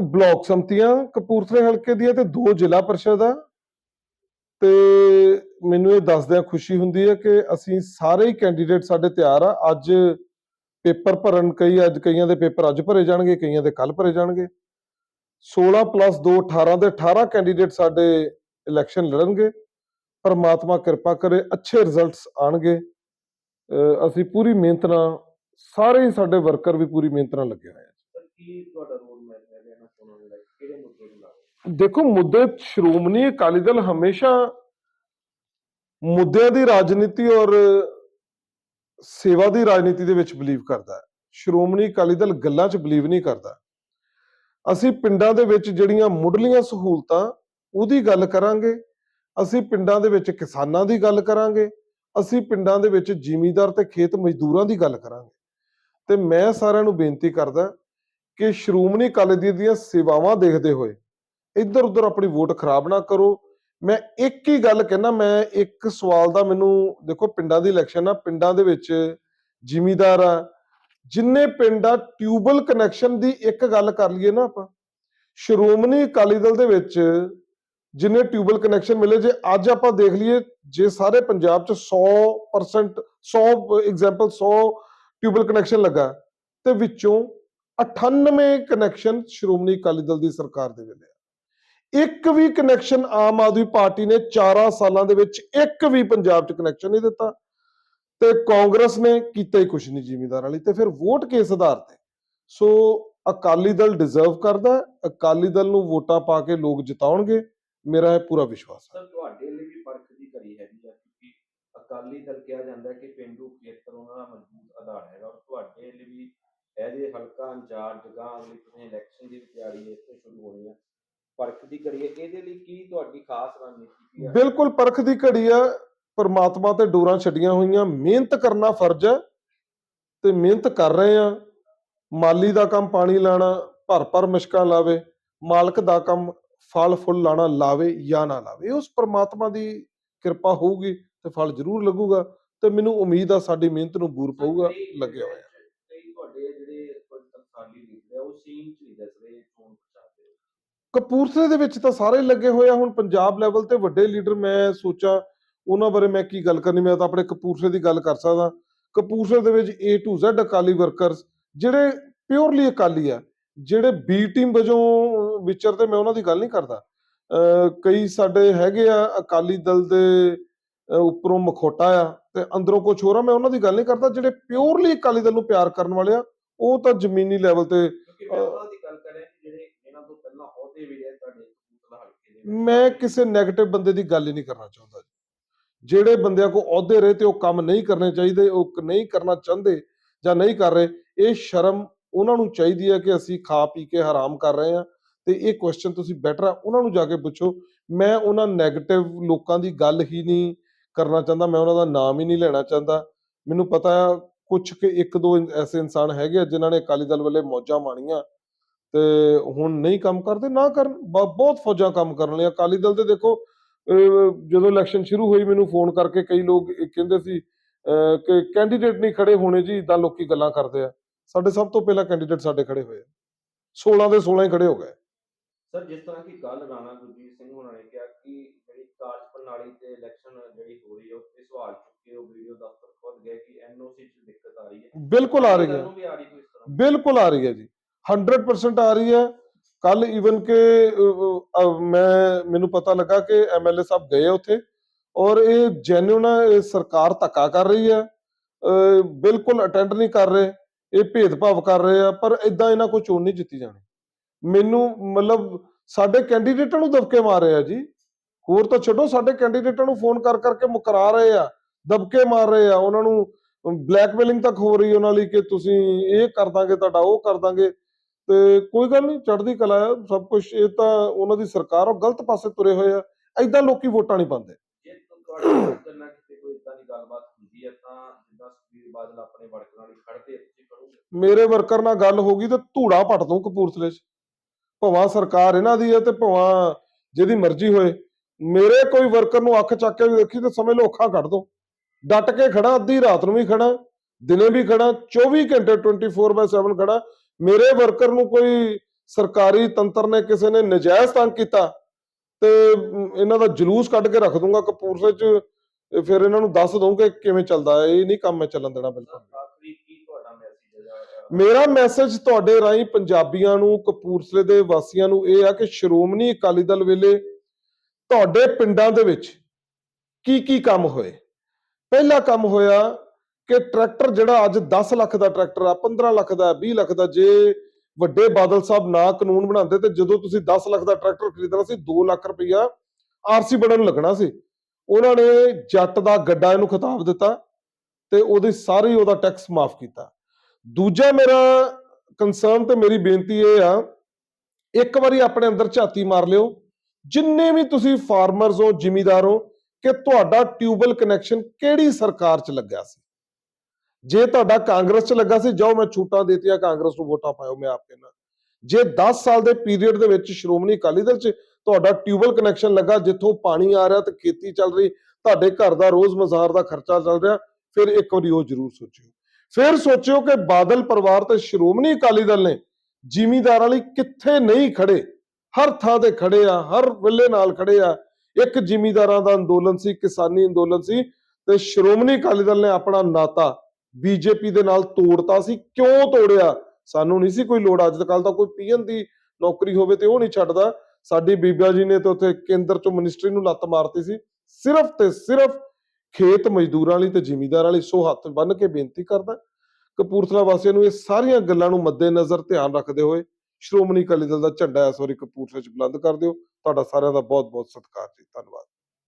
Block ਸੰਮਤੀਆਂ ਕਪੂਰਥਲੇ ਹਲਕੇ ਦੀਆਂ ਤੇ ਦੋ ਜ਼ਿਲ੍ਹਾ ਪਰਿਸ਼ਦ ਆ। ਤੇ ਮੈਨੂੰ ਇਹ ਦੱਸਦਿਆਂ ਖੁਸ਼ੀ ਹੁੰਦੀ ਹੈ ਕਿ ਅਸੀਂ ਸਾਰੇ ਹੀ ਕੈਂਡੀਡੇਟ ਸਾਡੇ ਤਿਆਰ ਆ। ਅੱਜ ਪੇਪਰ ਭਰਨ, ਕਈ ਅੱਜ ਕਈਆਂ ਦੇ ਪੇਪਰ ਅੱਜ ਭਰੇ ਜਾਣਗੇ, ਕਈਆਂ ਦੇ ਕੱਲ ਭਰੇ ਜਾਣਗੇ। 16 ਪਲੱਸ 2 18 ਦੇ 18 ਕੈਂਡੀਡੇਟ ਸਾਡੇ ਇਲੈਕਸ਼ਨ ਲੜਨਗੇ। ਪਰਮਾਤਮਾ ਕਿਰਪਾ ਕਰੇ, ਅੱਛੇ ਰਿਜ਼ਲਟਸ ਆਣਗੇ। ਅਸੀਂ ਪੂਰੀ ਮਿਹਨਤ ਨਾਲ, ਸਾਰੇ ਹੀ ਸਾਡੇ ਵਰਕਰ ਵੀ ਪੂਰੀ ਮਿਹਨਤ ਨਾਲ ਲੱਗੇ ਹੋਏ ਆ। ਕੀ ਤੁਹਾਡਾ ਰੋਲ ਮੈਪ ਹੈ ਇਹਨਾਂ ਚੋਣਾਂ ਦੇ ਲਈ ਕਿਹੜੇ ਮੁੱਦੇ ਨੂੰ ਲਾਓ ਦੇਖੋ ਮੁੱਦੇ ਸ਼੍ਰੋਮਣੀ ਅਕਾਲੀ ਦਲ ਹਮੇਸ਼ਾ ਮੁੱਦਿਆਂ ਦੀ ਰਾਜਨੀਤੀ ਔਰ ਸੇਵਾ ਦੀ ਰਾਜਨੀਤੀ ਦੇ ਵਿੱਚ ਬਲੀਵ ਕਰਦਾ ਹੈ। ਸ਼੍ਰੋਮਣੀ ਅਕਾਲੀ ਦਲ ਗੱਲਾਂ 'ਚ ਬਲੀਵ ਨਹੀਂ ਕਰਦਾ। ਅਸੀਂ ਪਿੰਡਾਂ ਦੇ ਵਿੱਚ ਜਿਹੜੀਆਂ ਮੁੱਢਲੀਆਂ ਸਹੂਲਤਾਂ ਉਹਦੀ ਗੱਲ ਕਰਾਂਗੇ, ਅਸੀਂ ਪਿੰਡਾਂ ਦੇ ਵਿੱਚ ਕਿਸਾਨਾਂ ਦੀ ਗੱਲ ਕਰਾਂਗੇ, ਅਸੀਂ ਪਿੰਡਾਂ ਦੇ ਵਿੱਚ ਜ਼ਿਮੀਂਦਾਰ ਤੇ ਖੇਤ ਮਜ਼ਦੂਰਾਂ ਦੀ ਗੱਲ ਕਰਾਂਗੇ। ਤੇ ਮੈਂ ਸਾਰਿਆਂ ਨੂੰ ਬੇਨਤੀ ਕਰਦਾ ਕਿ ਸ਼੍ਰੋਮਣੀ ਅਕਾਲੀ ਦਲ ਦੀਆਂ ਸੇਵਾਵਾਂ ਦੇਖਦੇ ਹੋਏ ਇੱਧਰ ਉੱਧਰ ਆਪਣੀ ਵੋਟ ਖਰਾਬ ਨਾ ਕਰੋ ਮੈਂ ਇੱਕ ਹੀ ਗੱਲ ਕਹਿਣਾ ਮੈਂ ਇੱਕ ਸਵਾਲ ਦਾ ਮੈਨੂੰ ਦੇਖੋ ਪਿੰਡਾਂ ਦੀ ਇਲੈਕਸ਼ਨ ਆ, ਪਿੰਡਾਂ ਦੇ ਵਿੱਚ ਜ਼ਿਮੀਦਾਰ ਆ, ਜਿੰਨੇ ਪਿੰਡ ਆ ਟਿਊਬਲ ਕਨੈਕਸ਼ਨ ਦੀ ਇੱਕ ਗੱਲ ਕਰ ਲਈਏ ਨਾ ਆਪਾਂ ਸ਼੍ਰੋਮਣੀ ਅਕਾਲੀ ਦਲ ਦੇ ਵਿੱਚ ਜਿੰਨੇ ਟਿਊਬਲ ਕਨੈਕਸ਼ਨ ਮਿਲੇ, ਜੇ ਅੱਜ ਆਪਾਂ ਦੇਖ ਲਈਏ, ਜੇ ਸਾਰੇ ਪੰਜਾਬ 'ਚ 100% 100 ਐਗਜ਼ਾਮਪਲ 100 ਟਿਊਬਲ ਕਨੈਕਸ਼ਨ ਲੱਗਾ, ਤੇ ਵਿੱਚੋਂ 98 ਕਨੈਕਸ਼ਨ ਸ਼੍ਰੋਮਣੀ ਅਕਾਲੀ ਦਲ ਦੀ ਸਰਕਾਰ ਦੇ ਵੇਲੇ ਆ। ਇੱਕ ਵੀ ਕਨੈਕਸ਼ਨ ਆਮ ਆਦਮੀ ਪਾਰਟੀ ਨੇ 4 ਸਾਲਾਂ ਦੇ ਵਿੱਚ ਇੱਕ ਵੀ ਪੰਜਾਬ 'ਚ ਕਨੈਕਸ਼ਨ ਨਹੀਂ ਦਿੱਤਾ। ਤੇ ਕਾਂਗਰਸ ਨੇ ਕੀਤਾ ਹੀ ਕੁਛ ਨਹੀਂ ਜ਼ਿਮੀਂਦਾਰ ਵਾਲੀ ਤੇ ਫਿਰ ਵੋਟ ਕਿਸ ਆਧਾਰ ਤੇ? ਸੋ ਅਕਾਲੀ ਦਲ ਡਿਜ਼ਰਵ ਕਰਦਾ ਹੈ, ਅਕਾਲੀ ਦਲ ਨੂੰ ਵੋਟਾਂ ਪਾ ਕੇ ਲੋਕ ਜਿਤਾਉਣਗੇ ਮੇਰਾ ਇਹ ਪੂਰਾ ਵਿਸ਼ਵਾਸ ਹੈ। ਸਰ ਤੁਹਾਡੇ ਲਈ ਵੀ ਪਰਖ ਦੀ ਕਰੀ ਹੈਗੀ ਆ ਕਿਉਂਕਿ ਅਕਾਲੀ ਦਲ ਕਿਹਾ ਜਾਂਦਾ ਹੈ ਕਿ ਪਿੰਡੂ ਖੇਤਰ ਉਹਨਾਂ ਦਾ ਮਜ਼ਬੂਤ ਆਧਾਰ ਹੈਗਾ ਔਰ ਤੁਹਾਡੇ ਲਈ ਵੀ ਇਹਦੇ ਹਲਕਾ ਇੰਚਾਰਜ ਗਾਂ ਲਈ ਤੁਸੀਂ ਇਲੈਕਸ਼ਨ ਦੀ ਵੀ ਤਿਆਰੀ ਹੈ ਇੱਥੇ ਸ਼ੁਰੂ ਹੋਣੀ ਹੈ ਪਰਖ ਦੀ ਕਰੀ ਹੈ ਇਹਦੇ ਲਈ ਕੀ ਤੁਹਾਡੀ ਖਾਸ ਰਣਨੀਤੀ ਹੈ? ਬਿਲਕੁਲ ਪਰਖ ਦੀ ਘੜੀ ਆ ਪਰਮਾਤਮਾ ਤੇ ਡੋਰਾਂ ਛੱਡੀਆਂ ਹੋਈਆਂ ਮਿਹਨਤ ਕਰਨਾ ਫਰਜ਼ ਹੈ ਤੇ ਮਿਹਨਤ ਕਰ ਰਹੇ ਆ ਮਾਲੀ ਦਾ ਕੰਮ ਪਾਣੀ ਲਾਣਾ ਭਰ ਭਰ ਮੁਸ਼ਕਾਂ ਲਾਵੇ ਮਾਲਕ ਦਾ ਕੰਮ ਫਲ ਫੁੱਲ ਲਾਣਾ ਲਾਵੇ ਜਾਂ ਨਾ ਲਾਵੇ ਉਸ ਪਰਮਾਤਮਾ ਦੀ ਕਿਰਪਾ ਹੋਊਗੀ ਤੇ ਫਲ ਜ਼ਰੂਰ ਲੱਗੂਗਾ ਤੇ ਮੈਨੂੰ ਉਮੀਦ ਆ ਸਾਡੀ ਮਿਹਨਤ ਨੂੰ ਬੂਰ ਪਊਗਾ ਲੱਗਿਆ ਹੋਇਆ। ਕਈ ਤੁਹਾਡੇ ਜਿਹੜੇ ਕੋਈ ਟਕਸਾਲੀ ਲੀਡਰ ਹੈ ਉਹ ਸੀਨ ਚ ਨਹੀਂ ਦਿਸ ਰਹੇ ਚੋਣ ਪ੍ਰਚਾਰ ਦੇ ਵਿੱਚ। ਕਪੂਰਥਲੇ ਦੇ ਵਿੱਚ ਤਾਂ ਸਾਰੇ ਲੱਗੇ ਹੋਏ ਆ। ਹੁਣ ਪੰਜਾਬ ਲੈਵਲ ਤੇ ਵੱਡੇ ਲੀਡਰ ਮੈਂ ਸੋਚਾਂ, ਉਹਨਾਂ ਬਾਰੇ ਮੈਂ ਕੀ ਗੱਲ ਕਰਨੀ, ਮੈਂ ਤਾਂ ਆਪਣੇ ਕਪੂਰਥਲੇ ਦੀ ਗੱਲ ਕਰ ਸਕਦਾ। ਕਪੂਰਥਲੇ ਦੇ ਵਿੱਚ A to Z Akali workers ਜਿਹੜੇ ਪਿਓਰਲੀ ਅਕਾਲੀ ਆ, ਜਿਹੜੇ ਬੀ ਟੀਮ ਵਜੋਂ ਵਿਚਰਦੇ, ਮੈਂ ਉਹਨਾਂ ਦੀ ਗੱਲ ਨਹੀਂ ਕਰਦਾ। ਅਹ ਕਈ ਸਾਡੇ ਹੈਗੇ ਆ ਅਕਾਲੀ ਦਲ ਦੇ ਉੱਪਰੋਂ ਮਖੋਟਾ ਆ ਤੇ ਅੰਦਰੋਂ ਕੁਝ ਹੋਰ ਆ, ਮੈਂ ਉਹਨਾਂ ਦੀ ਗੱਲ ਨਹੀਂ ਕਰਦਾ। ਜਿਹੜੇ ਪਿਓਰਲੀ ਅਕਾਲੀ ਦਲ ਨੂੰ ਪਿਆਰ ਕਰਨ ਵਾਲੇ ਆ, ਉਹ ਤਾਂ ਜ਼ਮੀਨੀ ਲੈਵਲ ਤੇ ਕਿਉਂਕਿ ਮੈਂ ਉਹਨਾਂ ਦੀ ਗੱਲ ਕਰ ਰਿਹਾ ਕਿ ਜਿਹੜੇ ਇਹਨਾਂ ਤੋਂ ਪਹਿਲਾਂ ਅਹੁਦੇ ਵੀ ਰਹੇ ਤੁਹਾਡੇ ਕਪੂਰਥਲਾ ਹਲਕੇ ਦੇ ਵਿੱਚ। ਮੈਂ ਕਿਸੇ 네ਗੇਟਿਵ ਬੰਦੇ ਦੀ ਗੱਲ ਹੀ ਨਹੀਂ ਕਰਨਾ ਚਾਹੁੰਦਾ ਜਿਹੜੇ ਬੰਦਿਆਂ ਕੋ ਅਹੁਦੇ ਰਹੇ ਤੇ ਉਹ ਕੰਮ ਨਹੀਂ ਕਰਨੇ ਚਾਹੀਦੇ, ਉਹ ਨਹੀਂ ਕਰਨਾ ਚਾਹੁੰਦੇ ਜਾਂ ਨਹੀਂ ਕਰ ਰਹੇ, ਇਹ ਸ਼ਰਮ ਉਹਨਾਂ ਨੂੰ ਚਾਹੀਦੀ ਹੈ ਕਿ ਅਸੀਂ ਖਾ ਪੀ ਕੇ ਹਰਾਮ ਕਰ ਰਹੇ ਹਾਂ। ਤੇ ਇਹ ਕੁਐਸਚਨ ਤੁਸੀਂ ਬੈਟਰ ਆ, ਉਹਨਾਂ ਨੂੰ ਜਾ ਕੇ ਪੁੱਛੋ। ਮੈਂ ਉਹਨਾਂ 네ਗੇਟਿਵ ਲੋਕਾਂ ਦੀ ਗੱਲ ਹੀ ਨਹੀਂ ਕਰਨਾ ਚਾਹੁੰਦਾ, ਮੈਂ ਉਹਨਾਂ ਦਾ ਨਾਮ ਹੀ ਨਹੀਂ ਲੈਣਾ ਚਾਹੁੰਦਾ। ਮੈਨੂੰ ਪਤਾ ਆ ਕੁਝ ਕਿ ਇੱਕ ਦੋ ਐਸੇ ਇਨਸਾਨ ਹੈਗੇ ਆ ਜਿਨ੍ਹਾਂ ਨੇ ਅਕਾਲੀ ਦਲ ਵੱਲੇ ਮੌਜਾਂ ਮਾਣੀਆਂ। ਤੇ ਹੁਣ ਨਹੀਂ ਕੰਮ ਕਰਦੇ ਨਾ ਕਰਨ ਬਹੁਤ ਫੌਜਾਂ ਕੰਮ ਕਰਨ ਲਈ ਅਕਾਲੀ ਦਲ ਤੇ ਦੇਖੋ ਜਦੋਂ ਇਲੈਕਸ਼ਨ ਸ਼ੁਰੂ ਹੋਈ ਮੈਨੂੰ ਫੋਨ ਕਰਕੇ ਕਈ ਲੋਕ ਇਹ ਕਹਿੰਦੇ ਸੀ ਕਿ ਕੈਂਡੀਡੇਟ ਨਹੀਂ ਖੜੇ ਹੋਣੇ ਜੀ ਇਦਾਂ ਲੋਕੀ ਗੱਲਾਂ ਕਰਦੇ ਆ। ਸਾਡੇ ਸਭ ਤੋਂ ਪਹਿਲਾਂ ਕੈਂਡੀਡੇਟ ਸਾਡੇ ਖੜੇ ਹੋਏ ਆ। 16 ਦੇ 16 ਹੀ ਖੜੇ ਹੋ ਗਏ। ਸਰ ਜਿਸ ਤਰ੍ਹਾਂ ਕਿ ਕੱਲ ਰਾਣਾ ਗੁਰਜੀਤ ਸਿੰਘ ਹੋਣਾ ਨੇ ਕਿਹਾ ਕਿ ਜਿਹੜੀ ਕਾਰਜ ਪ੍ਰਣਾਲੀ ਤੇ ਇਲੈਕਸ਼ਨ ਜਿਹੜੀ ਹੋ ਰਹੀ ਹੈ ਉੱਤੇ ਸਵਾਲ ਚੁੱਕੇ ਉਹ ਵੀਡੀਓ ਦਫ਼ਤਰ ਖੁਦ ਗਏ ਕਿ ਐਨਓਸੀ ਚ ਦਿੱਕਤ ਆ ਰਹੀ ਹੈ। ਬਿਲਕੁਲ ਆ ਰਹੀ ਹੈ। ਬਿਲਕੁਲ ਆ ਰਹੀ ਹੈ ਜੀ। 100% ਆ ਰਹੀ ਹੈ। ਕੱਲ ਈਵਨ ਕਿ ਮੈਂ ਮੈਨੂੰ ਪਤਾ ਲੱਗਾ ਕਿ ਐਮਐਲਏ ਸਾਹਿਬ ਗਏ ਉੱਥੇ ਔਰ ਇਹ ਜੈਨੂਨ ਸਰਕਾਰ ਧੱਕਾ ਕਰ ਰਹੀ ਹੈ। ਅਹ, ਬਿਲਕੁਲ ਅਟੈਂਡ ਨਹੀਂ ਕਰ ਰਹੇ ਇਹ ਭੇਦਭਾਵ ਕਰ ਰਹੇ ਆ ਪਰ ਇਦਾਂ ਇਹਨਾਂ ਕੋ ਚੋਣ ਨਹੀਂ ਜਿੱਤੀ ਜਾਣੀ। ਮੈਨੂੰ ਮਤਲਬ ਸਾਡੇ ਕੈਂਡੀਡੇਟਾਂ ਨੂੰ ਦਬਕੇ ਮਾਰ ਰਹੇ ਆ ਜੀ। ਹੋਰ ਤਾਂ ਛੱਡੋ ਸਾਡੇ ਕੈਂਡੀਡੇਟਾਂ ਨੂੰ ਫੋਨ ਕਰ ਕਰਕੇ ਮੁਕਰਾ ਰਹੇ ਆ ਦਬਕੇ ਮਾਰ ਰਹੇ ਆ। ਉਹਨਾਂ ਨੂੰ ਬਲੈਕਮੇਲਿੰਗ ਤੱਕ ਹੋ ਰਹੀ ਉਹਨਾਂ ਲਈ ਕਿ ਤੁਸੀਂ ਇਹ ਕਰ ਦਾਂਗੇ ਤੁਹਾਡਾ ਉਹ ਕਰ ਦਾਂਗੇ। ਤੇ ਕੋਈ ਗੱਲ ਨਹੀਂ ਚੜ੍ਹਦੀ ਕਲਾ ਆ ਸਭ ਕੁਝ ਇਹ ਤਾਂ ਉਹਨਾਂ ਦੀ ਸਰਕਾਰ ਉਹ ਗਲਤ ਪਾਸੇ ਤੁਰੇ ਹੋਏ ਆ ਐਦਾਂ ਲੋਕੀ ਵੋਟਾਂ ਨਹੀਂ ਪਾਉਂਦੇ। ਜੇ ਤੁਹਾਡੇ ਨਾਲ ਨਾਲ ਕਿਤੇ ਕੋਈ ਇਦਾਂ ਦੀ ਗੱਲਬਾਤ ਹੁੰਦੀ ਹੈ ਤਾਂ ਜਿੱਦਾਂ ਸੁਖਬੀਰ ਬਾਦਲ ਆਪਣੇ ਵਰਕਰਾਂ ਲਈ ਖੜਦੇ ਆ, ਤੁਸੀਂ ਕਰੋਗੇ ਮੇਰੇ ਵਰਕਰ ਨਾਲ ਗੱਲ ਹੋ ਗਈ ਤੇ ਧੂੜਾ ਪੱਟ ਦੂੰ ਕਪੂਰਥਲੇ 'ਚ। ਭਵਾਂ ਸਰਕਾਰ ਇਹਨਾਂ ਦੀ ਹੈ ਤੇ ਭਵਾਂ ਜਿਹਦੀ ਮਰਜ਼ੀ ਹੋਏ। ਮੇਰੇ ਕੋਈ ਵਰਕਰ ਨੂੰ ਅੱਖ ਚੱਕ ਕੇ ਵੀ ਦੇਖੀ ਤੇ ਸਮਝ ਲਓ ਅੱਖਾਂ ਕੱਢ ਦੋ ਡਟ ਕੇ ਖੜਾ ਅੱਧੀ ਰਾਤ ਨੂੰ ਵੀ ਖੜਾ ਦਿਨੇ ਵੀ ਖੜਾ 24 ਘੰਟੇ 24/7 ਖੜਾ ਮੇਰੇ ਵਰਕਰ ਨੂੰ ਕੋਈ ਸਰਕਾਰੀ ਤੰਤਰ ਨੇ, ਕਿਸੇ ਨੇ ਨਜਾਇਜ਼ ਤੰਗ ਕੀਤਾ ਤੇ ਇਹਨਾਂ ਦਾ ਜਲੂਸ ਕੱਢ ਕੇ ਰੱਖ ਦੂੰਗਾ ਕਪੂਰਥਲੇ ਚ ਫਿਰ ਇਹਨਾਂ ਨੂੰ ਦੱਸ ਦਊਂ ਕਿ ਕਿਵੇਂ ਚੱਲਦਾ ਹੈ। ਇਹ ਨਹੀਂ ਕੰਮ ਮੈਂ ਚੱਲਣ ਦੇਣਾ ਬਿਲਕੁਲ। ਮੇਰਾ ਮੈਸੇਜ ਤੁਹਾਡੇ ਰਾਹੀਂ ਪੰਜਾਬੀਆਂ ਨੂੰ, ਕਪੂਰਥਲੇ ਦੇ ਵਾਸੀਆਂ ਨੂੰ ਇਹ ਆ ਕਿ ਸ਼੍ਰੋਮਣੀ ਅਕਾਲੀ ਦਲ ਵੇਲੇ ਤੁਹਾਡੇ ਪਿੰਡਾਂ ਦੇ ਵਿੱਚ ਕੀ ਕੀ ਕੰਮ ਹੋਏ? ਪਹਿਲਾ ਕੰਮ ਹੋਇਆ ਕਿ ਟਰੈਕਟਰ ਜਿਹੜਾ ਅੱਜ 10 ਲੱਖ ਦਾ ਟਰੈਕਟਰ ਆ 15 ਲੱਖ ਦਾ 20 ਲੱਖ ਦਾ, ਜੇ ਵੱਡੇ ਬਾਦਲ ਸਾਹਿਬ ਨਾ ਕਾਨੂੰਨ ਬਣਾਉਂਦੇ ਤੇ ਜਦੋਂ ਤੁਸੀਂ 10 ਲੱਖ ਦਾ ਟਰੈਕਟਰ ਖਰੀਦਣਾ ਸੀ 2 ਲੱਖ ਰੁਪਈਆ ਆਰਸੀ ਬਣਨ ਨੂੰ ਲੱਗਣਾ ਸੀ। ਉਹਨਾਂ ਨੇ ਜੱਟ ਦਾ ਗੱਡਾ ਇਹਨੂੰ ਖਿਤਾਬ ਦਿੱਤਾ ਤੇ ਉਹਦੀ ਸਾਰੀ ਉਹਦਾ ਟੈਕਸ ਮਾਫ ਕੀਤਾ। ਦੂਜਾ ਮੇਰਾ ਕੰਸਰਨ ਤੇ ਮੇਰੀ ਬੇਨਤੀ ਇਹ ਆ, ਇੱਕ ਵਾਰੀ ਆਪਣੇ ਅੰਦਰ ਝਾਤੀ ਮਾਰ ਲਿਓ। ਜਿੰਨੇ ਵੀ ਤੁਸੀਂ ਫਾਰਮਰਸ ਹੋ, ਜ਼ਿਮੀਦਾਰ ਹੋ, ਕਿ ਤੁਹਾਡਾ ਟਿਊਬਲ ਕਨੈਕਸ਼ਨ ਕਿਹੜੀ ਸਰਕਾਰ 'ਚ ਲੱਗਿਆ ਸੀ? ਜੇ ਤੁਹਾਡਾ ਕਾਂਗਰਸ 'ਚ ਲੱਗਾ ਸੀ, ਜਾਓ ਮੈਂ ਛੂਟਾਂ ਦੇਤੀਆਂ, ਕਾਂਗਰਸ ਨੂੰ ਵੋਟਾਂ ਪਾਇਓ, ਮੈਂ ਆਪ ਕਹਿੰਦਾ। ਜੇ 10 ਸਾਲ ਦੇ ਪੀਰੀਅਡ ਦੇ ਵਿੱਚ ਸ਼੍ਰੋਮਣੀ ਅਕਾਲੀ ਦਲ 'ਚ ਤੁਹਾਡਾ ਟਿਊਬਲ ਕਨੈਕਸ਼ਨ ਲੱਗਾ, ਜਿੱਥੋਂ ਪਾਣੀ ਆ ਰਿਹਾ ਤੇ ਖੇਤੀ ਚੱਲ ਰਹੀ, ਤੁਹਾਡੇ ਘਰ ਦਾ ਰੋਜ਼ ਮਜ਼ਾਰ ਦਾ ਖਰਚਾ ਚੱਲ ਰਿਹਾ, ਫਿਰ ਇੱਕ ਵਾਰੀ ਉਹ ਜ਼ਰੂਰ ਸੋਚਿਓ। ਫਿਰ ਸੋਚਿਓ ਕਿ ਬਾਦਲ ਪਰਿਵਾਰ ਤੇ ਸ਼੍ਰੋਮਣੀ ਅਕਾਲੀ ਦਲ ਨੇ ਜ਼ਿਮੀਂਦਾਰਾਂ ਲਈ ਕਿੱਥੇ ਨਹੀਂ ਖੜੇ ਹਰ ਥਾਂ ਤੇ ਖੜੇ ਆ, ਹਰ ਵੇਲੇ ਨਾਲ ਖੜੇ ਆ। ਇੱਕ ਜ਼ਿਮੀਂਦਾਰਾਂ ਦਾ ਅੰਦੋਲਨ ਸੀ, ਕਿਸਾਨੀ ਅੰਦੋਲਨ ਸੀ ਤੇ ਸ਼੍ਰੋਮਣੀ ਅਕਾਲੀ ਦਲ ਨੇ ਆਪਣਾ ਨਾਤਾ ਬੀਜੇਪੀ ਦੇ ਨਾਲ ਤੋੜਤਾ ਸੀ। ਕਿਉਂ ਤੋੜਿਆ? ਸਾਨੂੰ ਨਹੀਂ ਸੀ ਕੋਈ ਲੋੜ। ਅੱਜ ਕੱਲ ਤਾਂ ਕੋਈ ਪੀਐਨ ਦੀ ਨੌਕਰੀ ਹੋਵੇ ਤੇ ਉਹ ਨਹੀਂ ਛੱਡਦਾ। ਸਾਡੀ ਬੀਬਾ ਜੀ ਨੇ ਤੇ ਉੱਥੇ ਕੇਂਦਰ ਚੋਂ ਮਿਨਿਸਟਰੀ ਨੂੰ ਲੱਤ ਮਾਰਤੀ ਸੀ। ਸਿਰਫ ਤੇ ਸਿਰਫ ਖੇਤ ਮਜ਼ਦੂਰਾਂ ਲਈ ਤੇ ਜ਼ਿਮੀਂਦਾਰਾਂ ਲਈ ਸੋ ਹੱਥ ਬੰਨ ਕੇ ਬੇਨਤੀ ਕਰਦਾ ਕਪੂਰਥਲਾ ਵਾਸੀਆਂ ਨੂੰ ਇਹ ਸਾਰੀਆਂ ਗੱਲਾਂ ਨੂੰ ਮੱਦੇਨਜ਼ਰ ਧਿਆਨ ਰੱਖਦੇ ਹੋਏ ਸ਼੍ਰੋਮਣੀ ਅਕਾਲੀ ਦਲ ਦਾ ਝੰਡਾ ਇਸ ਵਾਰੀ ਕਪੂਰਥਲੇ 'ਚ ਬੁਲੰਦ ਕਰ ਦਿਓ। ਤੁਹਾਡਾ ਸਾਰਿਆਂ ਦਾ ਬਹੁਤ ਬਹੁਤ ਸਤਿਕਾਰ ਜੀ। ਧੰਨਵਾਦ।